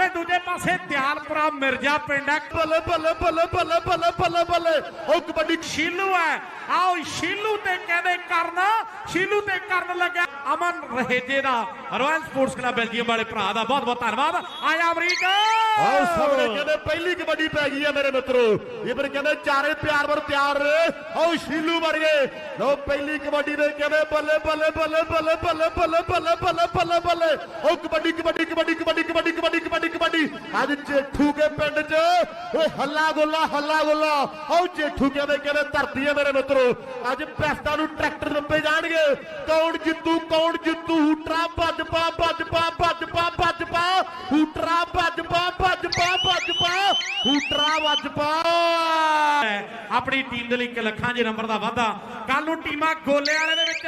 ਤੇ ਦੂਜੇ ਪਾਸੇ ਦਿਆਲਪੁਰਾ ਮਿਰਜ਼ਾ ਪਿੰਡ ਹੈ। ਬੱਲੇ ਬੱਲੇ ਬੱਲੇ ਬੱਲੇ ਬੱਲੇ ਬੱਲੇ ਬੱਲੇ ਉਹ ਕਬੱਡੀ ਸ਼ੀਲੂ ਹੈ ਆਓ ਸ਼ੀਲੂ ਤੇ ਕਹਿੰਦੇ ਕਰਨ। ਸ਼ੀਲੂ ਤੇ ਕਰਨ ਲੱਗਾ ਅਮਨ ਰਹੇਜੇ ਦਾ ਰਾਇਲ ਸਪੋਰਟਸ ਕਲੱਬ ਬੈਲਜੀਅਮ ਵਾਲੇ ਭਰਾ ਦਾ। ਬਹੁਤ ਬਹੁਤ ਧੰਨਵਾਦ। ਆਇਆ ਅਮਰੀਕਾ। ਆਓ ਸਾਹਮਣੇ ਕਹਿੰਦੇ ਪਹਿਲੀ ਕਬੱਡੀ ਪੈ ਗਈ ਆ ਮੇਰੇ ਮਿੱਤਰੋ। ਇਹ ਫਿਰ ਕਹਿੰਦੇ ਚਾਰੇ ਪਿਆਰ ਵਰ ਤਿਆਰ ਆਓ ਸ਼ੀਲੂ ਵਰ ਗਏ। ਲੋ ਪਹਿਲੀ ਕਬੱਡੀ ਦੇ ਕਹਿੰਦੇ ਬੱਲੇ ਬੱਲੇ ਬੱਲੇ ਬੱਲੇ ਬੱਲੇ ਬੱਲੇ ਬੱਲੇ ਬੱਲੇ ਬੱਲੇ ਬੱਲੇ। ਉਹ ਕਬੱਡੀ ਕਬੱਡੀ ਕਬੱਡੀ ਕਬੱਡੀ ਕਬੱਡੀ ਕਬੱਡੀ ਕਬੱਡੀ ਕਬੱਡੀ। ਅੱਜ ਜੇਠੂ ਕੇ ਪਿੰਡ 'ਚ ਓਏ ਹੱਲਾ ਗੁੱਲਾ ਹੱਲਾ ਗੁੱਲਾ। ਆਓ ਜੇਠੂ ਕਹਿੰਦੇ ਕਹਿੰਦੇ ਧਰਤੀ ਆ ਮੇਰੇ ਮਿੱਤਰੋ। ਅੱਜ ਪੈਸਟਾਂ ਨੂੰ ਟਰੈਕਟਰ ਨੱਪੇ ਜਾਣਗੇ। ਕੌਣ ਜਿੱਤੂ ਕੌਣ ਜਿੱਤੂ? ਹੂਟਰਾ ਭੱਜ ਪਾ ਭੱਜ ਪਾ ਭੱਜ ਪਾ ਭੱਜ ਪਾ। ਹੂਟਰਾ ਭੱਜ ਪਾ ਭੱਜ ਪਾ ਭੱਜ ਪਾ। ਹੂਟਰਾ ਵੱਜ ਪਾ। ਆਪਣੀ ਟੀਮ ਦੇ ਲਈ ਇੱਕ ਲੱਖਾਂ ਦੇ ਨੰਬਰ ਦਾ ਵਾਧਾ। ਕੱਲ ਨੂੰ ਟੀਮਾਂ ਗੋਲੇ ਵਾਲੇ ਦੇ ਵਿੱਚ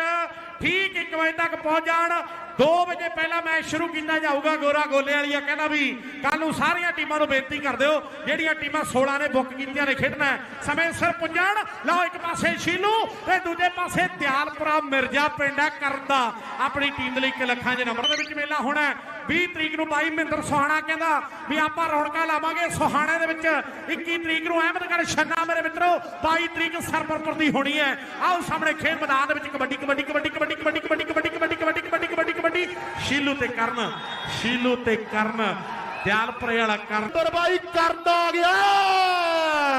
ਠੀਕ 1 ਵਜੇ ਤੱਕ ਪਹੁੰਚ ਜਾਣ। 2 ਵਜੇ ਪਹਿਲਾਂ ਮੈਚ ਸ਼ੁਰੂ ਕੀਤਾ ਜਾਊਗਾ ਗੋਰਾ ਗੋਲੇ ਵਾਲੀਆ, ਕਹਿੰਦਾ ਵੀ ਕੱਲ ਨੂੰ ਸਾਰੀਆਂ ਟੀਮਾਂ ਨੂੰ ਬੇਨਤੀ ਕਰ ਦਿਓ, ਜਿਹੜੀਆਂ ਟੀਮਾਂ 16 ਨੇ ਬੁੱਕ ਕੀਤੀਆਂ ਨੇ ਖੇਡਣਾ ਸਮੇਂ ਸਿਰ ਪੁੱਜਣ। ਲਓ ਇੱਕ ਪਾਸੇ ਸ਼ੀਲੂ ਤੇ ਦੂਜੇ ਪਾਸੇ ਦਿਆਲਪੁਰਾ ਮਿਰਜ਼ਾ ਪਿੰਡ ਹੈ ਕਰਨ ਦਾ ਆਪਣੀ ਟੀਮ ਦੇ ਲਈ ਇੱਕ ਲੱਖਾਂ ਦੇ ਨੰਬਰ ਦੇ ਵਿੱਚ ਮੇਲਾ ਹੋਣਾ ਹੈ। 20 ਤਰੀਕ ਨੂੰ ਬਾਈ ਮਹਿੰਦਰ ਸੋਹਾਣਾ ਕਹਿੰਦਾ ਵੀ ਆਪਾਂ ਰੌਣਕਾਂ ਲਾਵਾਂਗੇ। ਸੋਹਾਣੇ ਦੇ ਵਿੱਚ 21 ਤਰੀਕ ਨੂੰ ਅਹਿਮਦਗੜ੍ਹ ਛੰਨਾ ਮੇਰੇ ਮਿੱਤਰੋ 22 ਤਰੀਕ ਸਰਪਰਪੁਰ ਦੀ ਹੋਣੀ ਹੈ। ਆਓ ਸਾਹਮਣੇ ਖੇਡ ਮੈਦਾਨ ਦੇ ਵਿੱਚ ਕਬੱਡੀ ਕਬੱਡੀ ਕਬੱਡੀ ਕਬੱਡੀ। ਕਬੱਡੀ ਕਬੱਡੀ ਕਬੱਡੀ ਕਬੱਡੀ ਕਬੱਡੀ ਕਬੱਡੀ ਕਬੱਡੀ ਕਬੱਡੀ ਸ਼ੀਲੂ ਤੇ ਕਰਨ ਸ਼ੀਲੂ ਤੇ ਕਰਨ ਦਿਆਲਪੁਰੇ ਵਾਲਾ ਕਰਨ। ਬਾਈ ਕਰਨ ਆ ਗਿਆ।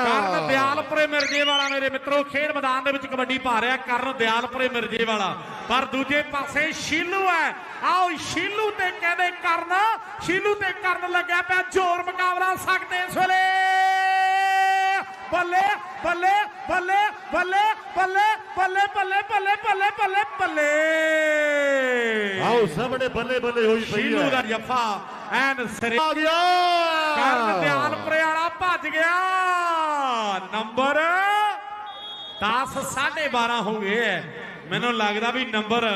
ਕਰਨ ਦਿਆਲਪੁਰੇ ਮਿਰਜੇ ਵਾਲਾ ਮੇਰੇ ਮਿੱਤਰੋ ਖੇਡ ਮੈਦਾਨ ਦੇ ਵਿੱਚ ਕਬੱਡੀ ਪਾ ਰਿਹਾ ਕਰਨ ਦਿਆਲਪੁਰੇ ਮਿਰਜੇ ਵਾਲਾ ਪਰ ਦੂਜੇ ਪਾਸੇ ਸ਼ੀਲੂ ਹੈ। ਆਓ ਸ਼ੀਲੂ ਤੇ ਕਹਿੰਦੇ ਕਰਨ ਸ਼ੀਲੂ ਤੇ ਕਰਨ ਲੱਗਿਆ ਪਿਆ ਜ਼ੋਰ ਮੁਕਾਬਲਾ ਸਕਦੇ ਇਸ ਵੇਲੇ। ਬੱਲੇ ਬੱਲੇ ਬੱਲੇ। ਬੱਲੇ ਬੱਲੇ ਬੱਲੇ ਬੱਲੇ ਬੱਲੇ ਬੱਲੇ ਬੱਲੇ ਬੱਲੇ ਆਓ ਸਾਹਮਣੇ ਬੱਲੇ ਬੱਲੇ ਹੋਈ ਪਈ ਸ਼ੀਲੂ ਹੈ ਦਾ ਜੱਫਾ ਐਨ ਸਿਰੇ। ਆ ਗਿਆ। ਕਰਨ ਦਿਆਲਪੁਰੇ ਵਾਲਾ ਭੱਜ ਗਿਆ। ਨੰਬਰ 10 12.5 ਹੋ ਗਏ। ਮੈਨੂੰ ਲੱਗਦਾ ਵੀ ਨੰਬਰ